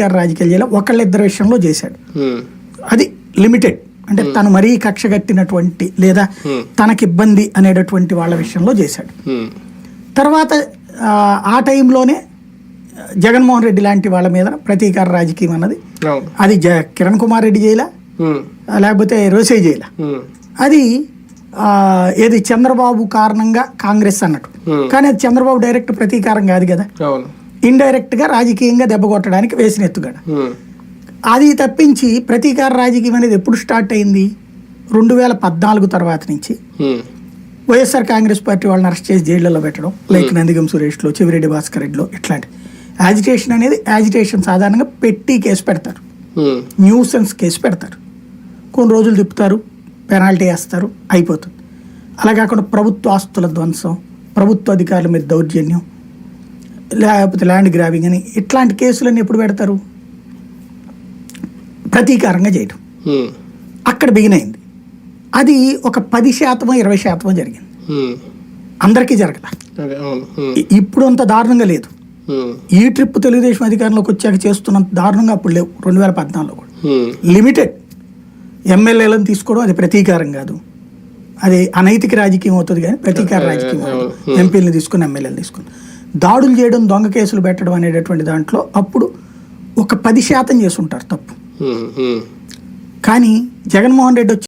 గారు రాజకీయాలు చేయాలి. ఒకళ్ళిద్దరి విషయంలో చేశాడు. అది లిమిటెడ్. అంటే తను మరీ కక్ష కట్టినటువంటి లేదా తనకి ఇబ్బంది అనేటటువంటి వాళ్ళ విషయంలో చేశాడు. తర్వాత ఆ, టైంలోనే జగన్మోహన్ రెడ్డి లాంటి వాళ్ళ మీద ప్రతీకార రాజకీయం అన్నది. అది జ కిరణ్ కుమార్ రెడ్డి చేయలే? లేకపోతే రోసే చేయలే? అది ఏది చంద్రబాబు కారణంగా కాంగ్రెస్ అన్నట్టు. కానీ అది చంద్రబాబు డైరెక్ట్ ప్రతీకారం కాదు కదా? అవును ఇండైరెక్ట్గా రాజకీయంగా దెబ్బ కొట్టడానికి వేసిన ఎత్తుగడ. అది తప్పించి ప్రతీకార రాజకీయం అనేది ఎప్పుడు స్టార్ట్ అయింది? రెండు వేల పద్నాలుగు తర్వాత నుంచి. వైఎస్ఆర్ కాంగ్రెస్ పార్టీ వాళ్ళని అరెస్ట్ చేసి జైళ్ళలో పెట్టడం లైక్ నందిగం సురేష్లో చెవిరెడ్డి భాస్కర్ రెడ్డిలో ఇట్లాంటి. యాజిటేషన్ అనేది యాజిటేషన్ సాధారణంగా పెట్టి కేసు పెడతారు. న్యూసెన్స్ కేసు పెడతారు. కొన్ని రోజులు తిప్పుతారు పెనాల్టీ వేస్తారు అయిపోతుంది. అలా కాకుండా ప్రభుత్వ ఆస్తుల ధ్వంసం ప్రభుత్వ అధికారుల మీద దౌర్జన్యం లేకపోతే ల్యాండ్ గ్రాబింగ్ అని ఇట్లాంటి కేసులన్నీ ఎప్పుడు పెడతారు? ప్రతీకారంగా చేయడం అక్కడ బిగిన్ అయింది. అది ఒక పది శాతమో ఇరవై శాతమో జరిగింది. అందరికీ జరగల ఇ- ఇప్పుడు అంత దారుణంగా లేదు. ఈ ట్రిప్ తెలుగుదేశం అధికారంలోకి వచ్చాక చేస్తున్నంత దారుణంగా అప్పుడు లేవు. రెండు వేల పద్నాలుగులో కూడా. లిమిటెడ్ ఎమ్మెల్యేలను తీసుకోవడం అది ప్రతీకారం కాదు. అది అనైతిక రాజకీయం అవుతుంది కానీ ప్రతీకార రాజకీయం ఎంపీలను తీసుకుని ఎమ్మెల్యేలు తీసుకుని. దాడులు చేయడం దొంగ కేసులు పెట్టడం అనేటటువంటి దాంట్లో అప్పుడు ఒక పది శాతం చేసి ఉంటారు తప్పు. కానీ జగన్మోహన్ రెడ్డి వచ్చి